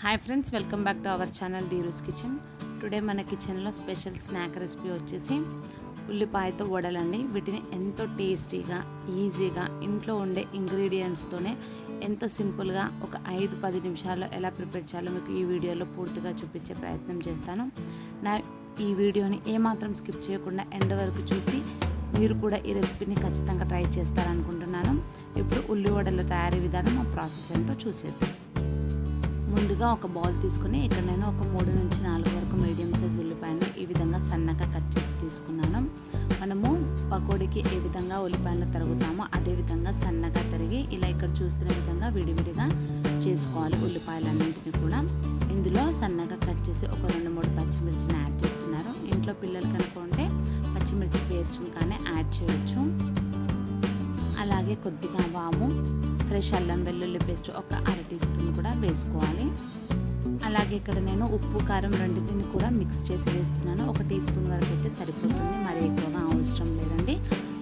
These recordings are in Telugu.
Hi friends welcome back to our channel Dheeru's kitchen today మన కిచెన్లో స్పెషల్ స్నాక్ రెసిపీ వచ్చేసి ఉల్లిపాయతో వడలండి. వీటిని ఎంతో టేస్టీగా ఈజీగా ఇంట్లో ఉండే ఇంగ్రీడియంట్స్తోనే ఎంతో సింపుల్గా ఒక ఐదు పది నిమిషాల్లో ఎలా ప్రిపేర్ చేయాలో మీకు ఈ వీడియోలో పూర్తిగా చూపించే ప్రయత్నం చేస్తాను. నా ఈ వీడియోని ఏమాత్రం స్కిప్ చేయకుండా ఎండ్ వరకు చూసి మీరు కూడా ఈ రెసిపీని ఖచ్చితంగా ట్రై చేస్తారనుకుంటున్నాను. ఇప్పుడు ఉల్లి వడల తయారీ విధానం ఆ ప్రాసెస్ ఏంటో చూసేద్దాం. ముందుగా ఒక బౌల్ తీసుకుని ఇక్కడ నేను ఒక మూడు నుంచి నాలుగు వరకు మీడియం సైజ్ ఉల్లిపాయలు ఈ విధంగా సన్నగా కట్ చేసి తీసుకున్నాను. మనము పకోడీకి ఏ విధంగా ఉల్లిపాయలు తరుగుతామో అదే విధంగా సన్నగా తరిగి ఇలా ఇక్కడ చూస్తున్న విధంగా విడివిడిగా చేసుకోవాలి ఉల్లిపాయలన్నింటినీ కూడా. ఇందులో సన్నగా కట్ చేసి ఒక రెండు మూడు పచ్చిమిర్చిని యాడ్ చేస్తున్నారు. ఇంట్లో పిల్లలు కనుకుంటే పచ్చిమిర్చి పేస్ట్ని కానీ యాడ్ చేయొచ్చు. అలాగే కొద్దిగా వాము ఫ్రెష్ అల్లం వెల్లుల్లి పేస్ట్ ఒక అర టీ స్పూన్ కూడా వేసుకోవాలి. అలాగే ఇక్కడ నేను ఉప్పు కారం రెండింటిని కూడా మిక్స్ చేసి వేస్తున్నాను. ఒక టీ స్పూన్ వరకు అయితే సరిపోతుంది. మరి ఎక్కువగా అవసరం లేదండి.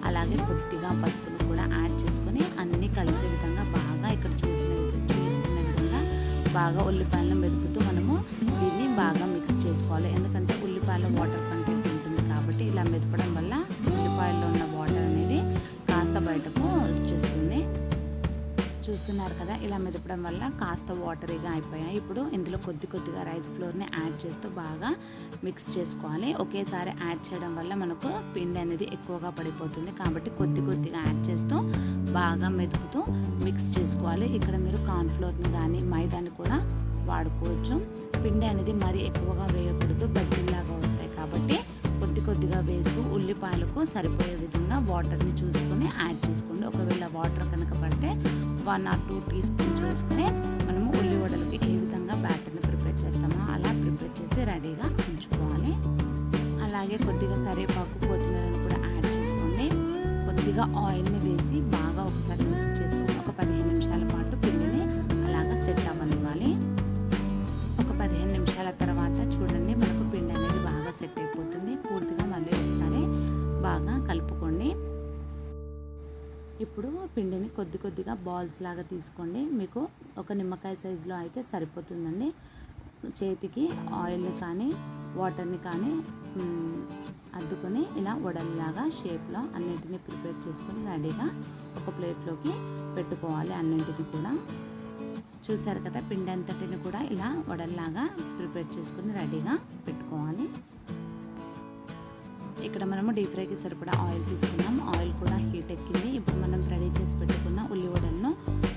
అలాగే కొద్దిగా పసుపును కూడా యాడ్ చేసుకొని అన్నీ కలిసే విధంగా బాగా ఇక్కడ చూసిన చూస్తున్న విధంగా బాగా ఉల్లిపాయలను మెదుపుతూ మనము దీన్ని బాగా మిక్స్ చేసుకోవాలి. ఎందుకంటే ఉల్లిపాయల వాటర్ కంటెంట్ ఉంటుంది కాబట్టి ఇలా మెదపడం వల్ల చూస్తున్నారు కదా ఇలా మెదపడం వల్ల కాస్త వాటరీగా అయిపోయాయి. ఇప్పుడు ఇందులో కొద్ది కొద్దిగా రైస్ ఫ్లోర్ని యాడ్ చేస్తూ బాగా మిక్స్ చేసుకోవాలి. ఒకేసారి యాడ్ చేయడం వల్ల మనకు పిండి అనేది ఎక్కువగా పడిపోతుంది. కాబట్టి కొద్ది కొద్దిగా యాడ్ చేస్తూ బాగా మెదుపుతూ మిక్స్ చేసుకోవాలి. ఇక్కడ మీరు కార్న్ఫ్లోర్ని కానీ మైదాని కూడా వాడుకోవచ్చు. పిండి అనేది మరీ ఎక్కువగా వేయకూడదు. బజ్జీలాగా వస్తాయి కాబట్టి కొద్ది కొద్దిగా వేస్తూ ఉల్లిపాయలకు సరిపోయే విధంగా వాటర్ని చూసుకొని యాడ్ చేసుకోండి. ఒకవేళ వాటర్ కనుక పడితే one or two teaspoons వేసుకొని మనము ఉల్లి వడలకి ఏ విధంగా బ్యాటర్ని ప్రిపేర్ చేస్తామో అలా ప్రిపేర్ చేసి రెడీగా ఉంచుకోవాలి. అలాగే కొద్దిగా కరివేపాకు కొత్తిమీరను కూడా యాడ్ చేసుకోండి. కొద్దిగా ఆయిల్ని వేసి ఇప్పుడు పిండిని కొద్ది కొద్దిగా బాల్స్ లాగా తీసుకోండి. మీకు ఒక నిమ్మకాయ సైజులో అయితే సరిపోతుందండి. చేతికి ఆయిల్ని కానీ వాటర్ని కానీ అద్దుకొని ఇలా వడల్లాగా షేప్లో అన్నింటినీ ప్రిపేర్ చేసుకొని రెడీగా ఒక ప్లేట్లోకి పెట్టుకోవాలి అన్నింటినీ కూడా. చూసారు కదా పిండి అంతటిని కూడా ఇలా వడల్లాగా ప్రిపేర్ చేసుకుని రెడీగా పెట్టు ఇక్కడ మనము డీప్ ఫ్రైకి సరిపడా ఆయిల్ తీసుకున్నాం. ఆయిల్ కూడా హీట్ ఎక్కింది. ఇప్పుడు మనం రెడీ చేసి పెట్టుకున్న ఉల్లివడలను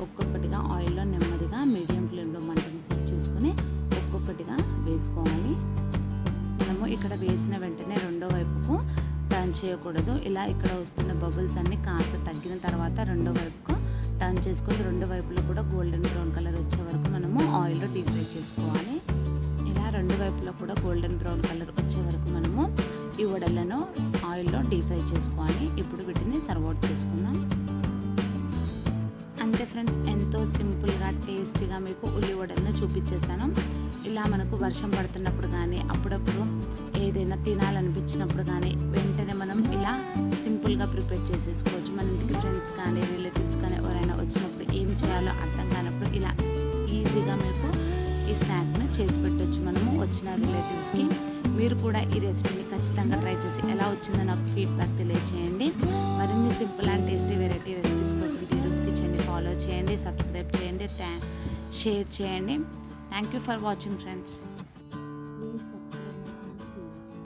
ఒక్కొక్కటిగా ఆయిల్లో నెమ్మదిగా మీడియం ఫ్లేమ్లో మంటను సెట్ చేసుకుని ఒక్కొక్కటిగా వేసుకోవాలి. మనము ఇక్కడ వేసిన వెంటనే రెండో వైపుకు టర్న్ చేయకూడదు. ఇలా ఇక్కడ వస్తున్న బబుల్స్ అన్నీ కాస్త తగ్గిన తర్వాత రెండో వైపుకు టర్న్ చేసుకుని రెండు వైపులో కూడా గోల్డెన్ బ్రౌన్ కలర్ వచ్చే వరకు మనము ఆయిల్లో డీప్ ఫ్రై చేసుకోవాలి. ఇలా రెండు వైపులో కూడా గోల్డెన్ బ్రౌన్ కలర్ వచ్చే వరకు ఈ ఆయిల్లో డీప్ ఫ్రై చేసుకోవాలి. ఇప్పుడు వీటిని సర్వ్ అవుట్ చేసుకుందాం. అంతే ఫ్రెండ్స్ ఎంతో సింపుల్గా టేస్టీగా మీకు ఉల్లివడలను చూపించేస్తాను ఇలా మనకు వర్షం పడుతున్నప్పుడు కానీ అప్పుడప్పుడు ఏదైనా తినాలనిపించినప్పుడు కానీ వెంటనే మనం ఇలా సింపుల్గా ప్రిపేర్ చేసేసుకోవచ్చు. మన ఇంటికి ఫ్రెండ్స్ కానీ రిలేటివ్స్ కానీ ఎవరైనా వచ్చినప్పుడు ఏం చేయాలో అర్థం కానప్పుడు ఇలా ఈజీగా మీకు ఈ స్నాక్ను చేసి పెట్టవచ్చు మనము వచ్చిన రిలేటివ్స్కి మీరు కూడా ఈ రెసిపీని ఖచ్చితంగా ట్రై చేసి ఎలా వచ్చిందో నాకు ఫీడ్బ్యాక్ తెలియచేయండి. మరిన్ని simple and tasty variety recipes కోసం తీరుస్ కిచెన్ని ఫాలో చేయండి సబ్స్క్రైబ్ చేయండి షేర్ చేయండి. Thank you for watching friends